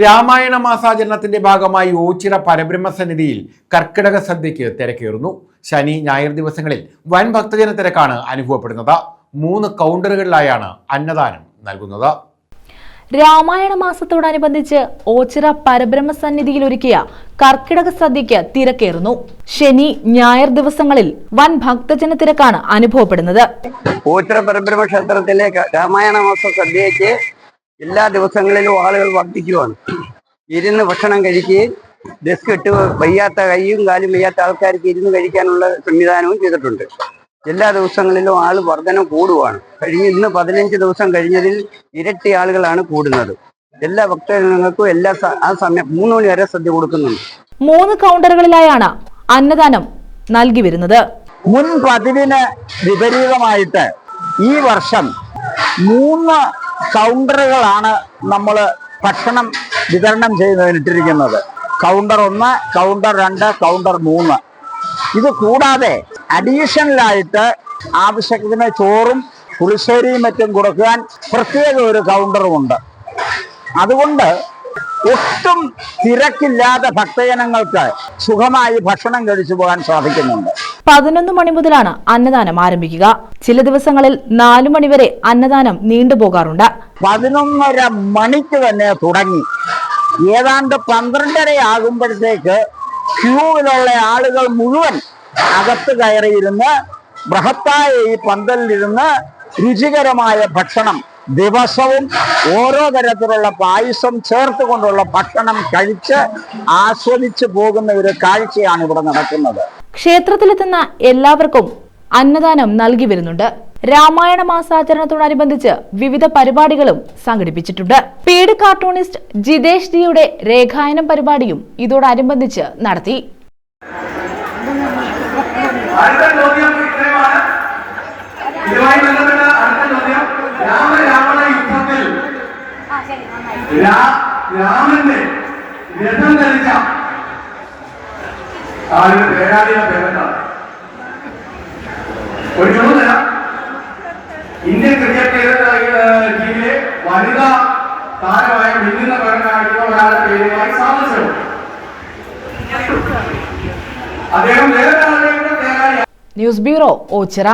രാമായണ മാസാചരണത്തിന്റെ ഭാഗമായി ഓച്ചിറ പരബ്രഹ്മസന്നിധിയിൽ കർക്കിടക സദ്യയ്ക്ക് തിരക്കേറുന്നു. ശനി ഞായർ ദിവസങ്ങളിൽ വൻ ഭക്തജന തിരക്കാണ് അനുഭവപ്പെടുന്നത്. മൂന്ന് കൗണ്ടറുകളിലായാണ് അന്നദാനം നൽകുന്നത്. രാമായണ മാസത്തോടനുബന്ധിച്ച് ഓച്ചിറ പരബ്രഹ്മ സന്നിധിയിൽ ഒരുക്കിയ കർക്കിടക സദ്യയ്ക്ക് തിരക്കേറുന്നു. ശനി ഞായർ ദിവസങ്ങളിൽ വൻ ഭക്തജന തിരക്കാണ് അനുഭവപ്പെടുന്നത്. ഓച്ചിറ പരബ്രഹ്മ ക്ഷേത്രത്തിലെ രാമായണ മാസ സദ്യയ്ക്ക് എല്ലാ ദിവസങ്ങളിലും ആളുകൾ വർദ്ധിക്കുവാണ്. ഇരുന്ന് ഭക്ഷണം കഴിക്കുകയും ഡെസ്ക് ഇട്ട് വയ്യാത്ത കൈയും കാലും വയ്യാത്ത ആൾക്കാർക്ക് ഇരുന്ന് കഴിക്കാനുള്ള സംവിധാനവും ചെയ്തിട്ടുണ്ട്. എല്ലാ ദിവസങ്ങളിലും ആൾ വർധന കൂടുവാണ്. കഴിഞ്ഞ ഇന്ന് പതിനഞ്ച് ദിവസം കഴിഞ്ഞതിൽ ഇരട്ടി ആളുകളാണ് കൂടുന്നത്. എല്ലാ ഭക്തജനങ്ങൾക്കും എല്ലാ ആ സമയം മൂന്ന് മണി വരെ സദ്യ കൊടുക്കുന്നുണ്ട്. മൂന്ന് കൗണ്ടറുകളിലായാണ് അന്നദാനം നൽകി വരുന്നത്. മുൻ പതിവിന് വിപരീതമായിട്ട് ഈ വർഷം മൂന്ന് കൗണ്ടറുകളാണ് നമ്മൾ ഭക്ഷണം വിതരണം ചെയ്യുന്നതിനിട്ടിരിക്കുന്നത് കൗണ്ടർ ഒന്ന് കൗണ്ടർ രണ്ട് കൗണ്ടർ മൂന്ന്. ഇത് കൂടാതെ അഡീഷണലായിട്ട് ആവശ്യത്തിന് ചോറും പുളിശ്ശേരിയും മറ്റും കൊടുക്കാൻ പ്രത്യേക ഒരു കൗണ്ടറുമുണ്ട്. അതുകൊണ്ട് ഒട്ടും തിരക്കില്ലാതെ ഭക്തജനങ്ങൾക്ക് സുഖമായി ഭക്ഷണം കഴിച്ചു പോകാൻ സാധിക്കുന്നുണ്ട്. പതിനൊന്ന് മണി മുതലാണ് അന്നദാനം ആരംഭിക്കുക. ചില ദിവസങ്ങളിൽ നാലു മണിവരെ അന്നദാനം നീണ്ടുപോകാറുണ്ട് പതിനൊന്നര മണിക്ക് തന്നെ തുടങ്ങി. ഏതാണ്ട് പന്ത്രണ്ടര ആകുമ്പോഴത്തേക്ക് ക്യൂവിലുള്ള ആളുകൾ മുഴുവൻ അകത്ത് കയറിയിരുന്ന് ബൃഹത്തായ ഈ പന്തലിലിരുന്ന് രുചികരമായ ഭക്ഷണം ദിവസവും ഓരോ തരത്തിലുള്ള പായസം ചേർത്ത് കൊണ്ടുള്ള ഭക്ഷണം കഴിച്ച് ആസ്വദിച്ചു പോകുന്ന ഒരു കാഴ്ചയാണ് ഇവിടെ നടക്കുന്നത്. ക്ഷേത്രത്തിലെത്തുന്ന എല്ലാവർക്കും അന്നദാനം നൽകി വരുന്നുണ്ട്. രാമായണ മാസാചരണത്തോടനുബന്ധിച്ച് വിവിധ പരിപാടികളും സംഘടിപ്പിച്ചിട്ടുണ്ട്. പേഡ് കാർട്ടൂണിസ്റ്റ് ജിതേഷ് ജിയുടെ രേഖായനം പരിപാടിയും ഇതോടനുബന്ധിച്ച് നടത്തി. രാമന്റെ രഥം ആളുടെ പേരാളിയുടെ പേരെന്താണ് ഒരു ചോദ്യം ഇന്ത്യൻ ക്രിക്കറ്റ് ടീമിലെ വനിതാ താരമായ മിന്നുന്ന പേരനായിട്ടുള്ള ഒരാളുടെ പേരുമായി സാധിച്ചു അദ്ദേഹം ന്യൂസ് ബ്യൂറോ ഓച്ചിറ.